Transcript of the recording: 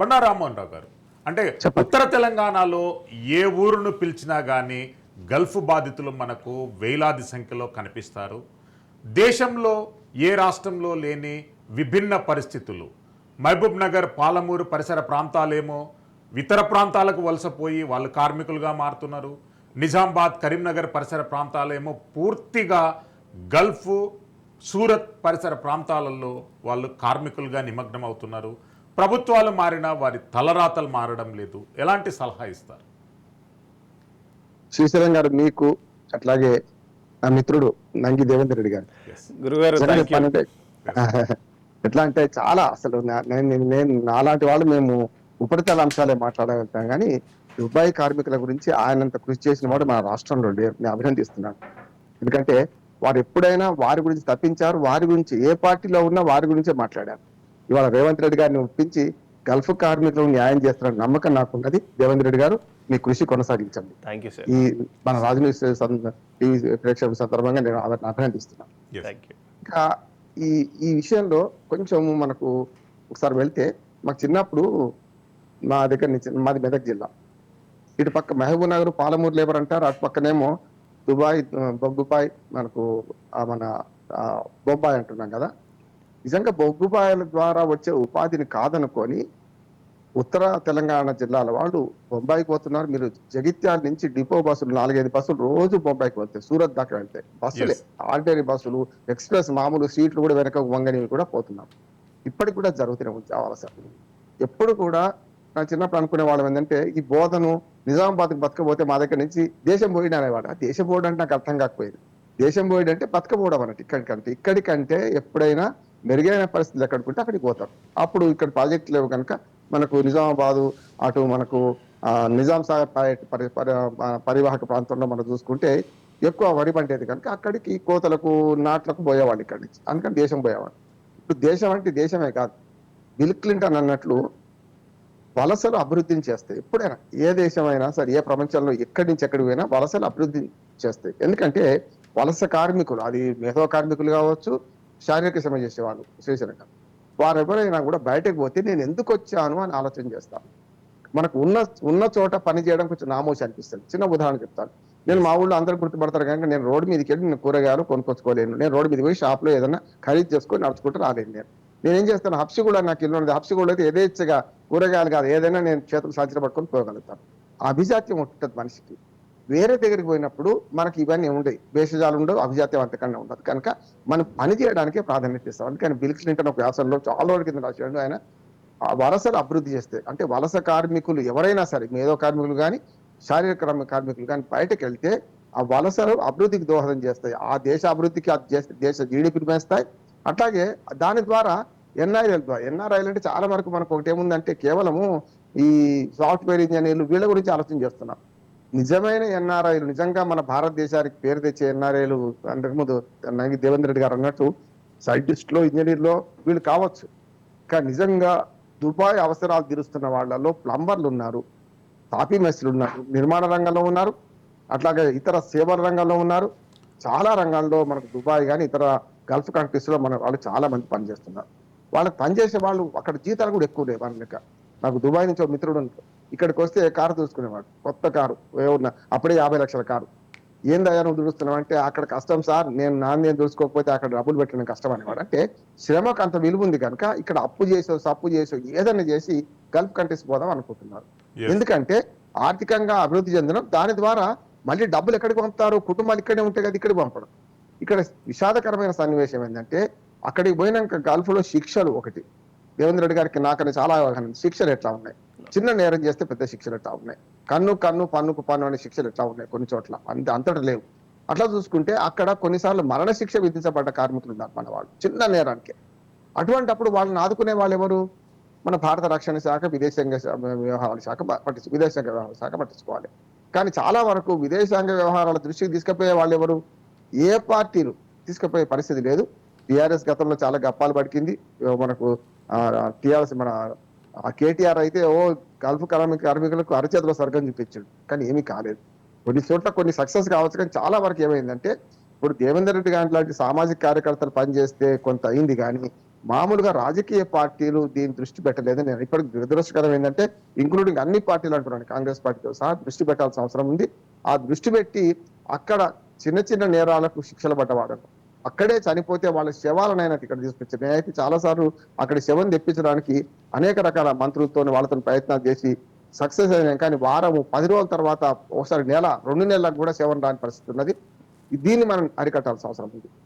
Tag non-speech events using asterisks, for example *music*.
బండా రామ్మోహన్ రావు గారు. అంటే ఉత్తర తెలంగాణలో ఏ ఊరును పిలిచినా కానీ గల్ఫ్ బాధితులు మనకు వేలాది సంఖ్యలో కనిపిస్తారు. దేశంలో ఏ రాష్ట్రంలో లేని విభిన్న పరిస్థితులు. మహబూబ్ నగర్ పాలమూరు పరిసర ప్రాంతాలేమో ఇతర ప్రాంతాలకు వలసపోయి వాళ్ళు కార్మికులుగా మారుతున్నారు. నిజామాబాద్ కరీంనగర్ పరిసర ప్రాంతాలేమో పూర్తిగా గల్ఫ్ సూరత్ పరిసర ప్రాంతాలలో వాళ్ళు కార్మికులుగా నిమగ్నం అవుతున్నారు ప్రభుత్వాలు మారినా వారి తలరాతలు మారడం లేదు. ఎలాంటి సలహా ఇస్తారు? శ్రీశైలం గారు మీకు అట్లాగే నా మిత్రుడు నంగి దేవేంద్ర రెడ్డి గారు. గురుగారు *laughs* ఎట్లా అంటే చాలా అసలు నేను నేను నాలాంటి వాళ్ళు మేము ఉపరితల అంశాలే మాట్లాడగలుగుతాం. కానీ దుబాయ్ కార్మికుల గురించి ఆయనంత కృషి చేసిన వాడు మన రాష్ట్రంలో లేరు నేను అభినందిస్తున్నాను. ఎందుకంటే వారు ఎప్పుడైనా వారి గురించి తప్పించారు. వారి గురించి ఏ పార్టీలో ఉన్నా వారి గురించే మాట్లాడారు. ఇవాళ రేవంత్ రెడ్డి గారిని ఒప్పించి గల్ఫ్ కార్మికులకు న్యాయం చేస్తున్న నమ్మకం నాకున్నది రేవంత్ రెడ్డి గారు మీ కృషి కొనసాగించండి. థ్యాంక్ యూ సార్ ఈ మన రాజనీతి టీవీ ప్రేక్షకుల సందర్భంగా నేను అతన్ని అభినందిస్తున్నాను. ఇంకా ఈ ఈ విషయంలో కొంచెం మనకు ఒకసారి వెళ్తే మాకు చిన్నప్పుడు మా దగ్గర నుంచి మాది మెదక్ జిల్లా. ఇటు పక్క మహబూబ్ నగర్ పాలమూరు లేబర్ అంటారు. అటు పక్కనేమో దుబాయ్ ఆ, బొగ్గుబాయ్ మనకు ఆ మన ఆ, బొంబాయి అంటున్నాం కదా. నిజంగా బొగ్గుబాయిల ద్వారా వచ్చే ఉపాధిని కాదనుకొని ఉత్తర తెలంగాణ జిల్లాల వాళ్ళు బొంబాయికి పోతున్నారు. మీరు జగిత్యాల నుంచి డిపో బస్సులు నాలుగైదు బస్సులు రోజు బొంబాయికి వెళ్తాయి సూరత్ దాకా వెళ్తాయి బస్సులే. ఆర్డినరీ బస్సులు ఎక్స్ప్రెస్ మామూలు సీట్లు కూడా వెనక వంగనివి కూడా పోతున్నాం ఇప్పటికి కూడా జరుగుతూనే ఉంది అవలస ఎప్పుడు కూడా నా చిన్నప్పుడు అనుకునే వాళ్ళం ఏంటంటే ఈ బోధను నిజామాబాద్కి బతకపోతే మా దగ్గర నుంచి దేశం పోయిన అనేవాడు దేశం పోవడం అంటే నాకు అర్థం కాకపోయేది. దేశం పోయడం అంటే బతకపోవడం అన్నట్టు ఇక్కడికంటే ఇక్కడికంటే ఎప్పుడైనా మెరుగైన పరిస్థితులు ఎక్కడికుంటే అక్కడికి పోతాం అప్పుడు ఇక్కడ ప్రాజెక్ట్ లేవు కనుక మనకు నిజామాబాదు అటు మనకు నిజాం సాగర్ పరి- పరివాహక ప్రాంతంలో మనం చూసుకుంటే ఎక్కువ వరి పండేది కనుక అక్కడికి కోతలకు నాట్లకు పోయేవాళ్ళు ఇక్కడి నుంచి. అందుకని దేశం పోయేవాళ్ళు. ఇప్పుడు దేశం అంటే దేశమే కాదు. బిల్ క్లింటన్ అన్నట్లు వలసలు అభివృద్ధిని చేస్తాయి ఎప్పుడైనా ఏ దేశమైనా సరే ఏ ప్రపంచంలో ఎక్కడి నుంచి ఎక్కడికి పోయినా వలసలు అభివృద్ధి చేస్తాయి ఎందుకంటే వలస కార్మికులు అది మేధో కార్మికులు కావచ్చు శారీరక శ్రమ చేసేవాళ్ళు శ్రీశైలంగా వారు ఎవరైనా కూడా బయటకు పోతే నేను ఎందుకు వచ్చాను అని ఆలోచన చేస్తాను మనకు ఉన్న ఉన్న చోట పని చేయడం కొంచెం నామోషి అనిపిస్తుంది. చిన్న ఉదాహరణ చెప్తాను. నేను మా ఊళ్ళో అందరూ గుర్తుపడతారు కనుక నేను రోడ్డు మీదకి వెళ్ళి నేను కూరగాయలు కొనుక్కొచ్చుకోలేను. నేను రోడ్డు మీద పోయి షాప్లో ఏదైనా ఖరీదు చేసుకొని నడుచుకుంటూ రాలేను నేను. నేనేం చేస్తాను? హప్సిగూడ నాకు ఇల్లు ఉన్నది హప్సిగూడ అయితే యథేచ్ఛగా కూరగాయలు కాదు ఏదైనా నేను చేతులు సంచిన పట్టుకొని పోగలుగుతాను. అభిజాత్యం ఉంటుంది మనిషికి. వేరే దగ్గరికి పోయినప్పుడు మనకి ఇవన్నీ ఉండవు భేషజాలు ఉండవు అభిజాత్యం అంతకన్నా ఉండదు. కనుక మనం పని చేయడానికే ప్రాధాన్యత ఇస్తాం. అందుకని బిల్ క్లింటన్ ఒక వ్యాసంలో చాలా రోజుల కింద రాశాడు. ఆయన ఆ వలసలు అభివృద్ధి చేస్తే అంటే వలస కార్మికులు ఎవరైనా సరే మేధో కార్మికులు కానీ శారీరక కార్మికులు కానీ బయటకు వెళ్తే ఆ వలసలు అభివృద్ధికి దోహదం చేస్తాయి. ఆ దేశ అభివృద్ధికి ఆ దేశ- జీడిపిని పెంచుతాయి. అట్లాగే దాని ద్వారా ఎన్ఆర్ఐల ద్వారా ఎన్ఆర్ఐలు అంటే చాలా వరకు మనకు ఒకటి ఏముందంటే కేవలము ఈ సాఫ్ట్వేర్ ఇంజనీర్లు వీళ్ళ గురించి ఆలోచన చేస్తున్నారు. నిజమైన ఎన్ఆర్ఐలు నిజంగా మన భారతదేశానికి పేరు తెచ్చే ఎన్ఆర్ఐలు అంతకుముందు నగి దేవేంద్ర రెడ్డి గారు అన్నట్టు సైంటిస్ట్లో ఇంజనీర్లో వీళ్ళు కావచ్చు. కానీ నిజంగా దుబాయ్ అవసరాలు తీరుస్తున్న వాళ్ళలో ప్లంబర్లు ఉన్నారు తాపీ మెస్సులు ఉన్నారు నిర్మాణ రంగంలో ఉన్నారు అట్లాగే ఇతర సేవల రంగంలో ఉన్నారు. చాలా రంగాల్లో మనకు దుబాయ్ కానీ ఇతర గల్ఫ్ కంట్రీస్లో మన వాళ్ళు చాలా మంది పనిచేస్తున్నారు. వాళ్ళకి పనిచేసే వాళ్ళు అక్కడ జీతాలు కూడా ఎక్కువ లేవు మన నాకు దుబాయ్ నుంచి ఒక మిత్రుడు ఉన్నాడు ఇక్కడికి వస్తే కారు చూసుకునేవాడు కొత్త కారు ఏమన్నా అప్పుడే యాభై లక్షల కారు. ఏందయ్యా నువ్వు దుడుస్తున్నావు అంటే అక్కడ కష్టం సార్ నేను నాన్న దుడుచుకోకపోతే అక్కడ డబ్బులు పెట్టడం కష్టం అనేవాడు. అంటే శ్రమకు అంత విలువ ఉంది కనుక ఇక్కడ అప్పు చేసో సప్పు చేసో ఏదైనా చేసి గల్ఫ్ కంట్రీస్ పోదాం అనుకుంటున్నారు. ఎందుకంటే ఆర్థికంగా అభివృద్ధి చెందడం దాని ద్వారా మళ్ళీ డబ్బులు ఎక్కడికి పంపుతారు? కుటుంబాలు ఇక్కడే ఉంటాయి కదా ఇక్కడికి పంపడం. ఇక్కడ విషాదకరమైన సన్నివేశం ఏంటంటే అక్కడికి పోయినాక గల్ఫ్లో శిక్షలు ఒకటి. దేవేంద్ర రెడ్డి గారికి నాకని చాలా అవగాహన శిక్షలు ఎట్లా ఉన్నాయి? చిన్న నేరం చేస్తే పెద్ద శిక్షలు ఎట్లా ఉన్నాయి? కన్ను కన్ను పన్నుకు పన్ను అనే శిక్షలు ఎట్లా ఉన్నాయి కొన్ని చోట్ల? అంత అంతటా లేవు. అట్లా చూసుకుంటే అక్కడ కొన్నిసార్లు మరణ శిక్ష విధించబడ్డ కార్మికులు ఉన్నారు మన వాళ్ళు చిన్న నేరానికి. అటువంటప్పుడు వాళ్ళని ఆదుకునే వాళ్ళు ఎవరు? మన భారత రక్షణ శాఖ విదేశాంగ వ్యవహారాల శాఖ పట్టించు విదేశాంగ వ్యవహారాల శాఖ పట్టించుకోవాలి. కానీ చాలా వరకు విదేశాంగ వ్యవహారాల దృష్టికి తీసుకుపోయే వాళ్ళు ఎవరు? ఏ పార్టీలు తీసుకుపోయే పరిస్థితి లేదు. టీఆర్ఎస్ గతంలో చాలా గప్పాలు పడికింది మనకు టిఆర్ఎస్ మన కేటీఆర్ అయితే ఓ గల్ఫ్ కార్మిక కార్మికులకు అరచేతిలో స్వర్గం చూపించాడు. కానీ ఏమీ కాలేదు. కొన్ని చోట్ల కొన్ని సక్సెస్ కావచ్చు కానీ చాలా వరకు ఏమైందంటే ఇప్పుడు దేవేందర్ రెడ్డి గారి లాంటి సామాజిక కార్యకర్తలు పనిచేస్తే కొంత అయింది కానీ మామూలుగా రాజకీయ పార్టీలు దీని దృష్టి పెట్టలేదు నేను ఇప్పటికి దురదృష్టకరం ఏంటంటే ఇంక్లూడింగ్ అన్ని పార్టీలు అంటున్నాను కాంగ్రెస్ పార్టీతో సహా దృష్టి పెట్టాల్సిన అవసరం ఉంది. ఆ దృష్టి పెట్టి అక్కడ చిన్న చిన్న నేరాలకు శిక్షలు పడ్డవాడు అక్కడే చనిపోతే వాళ్ళ శవాలనైనా ఇక్కడ తీసుకొచ్చారు. నేనైతే చాలా సార్లు అక్కడ శవం తెప్పించడానికి అనేక రకాల మంత్రులతో వాళ్ళతో ప్రయత్నాలు చేసి సక్సెస్ అయినా. కానీ వారము పది రోజుల తర్వాత ఒకసారి నెల రెండు నెలలకు కూడా శవం రాని పరిస్థితి ఉన్నది. దీన్ని మనం అరికట్టాల్సిన అవసరం ఉంది.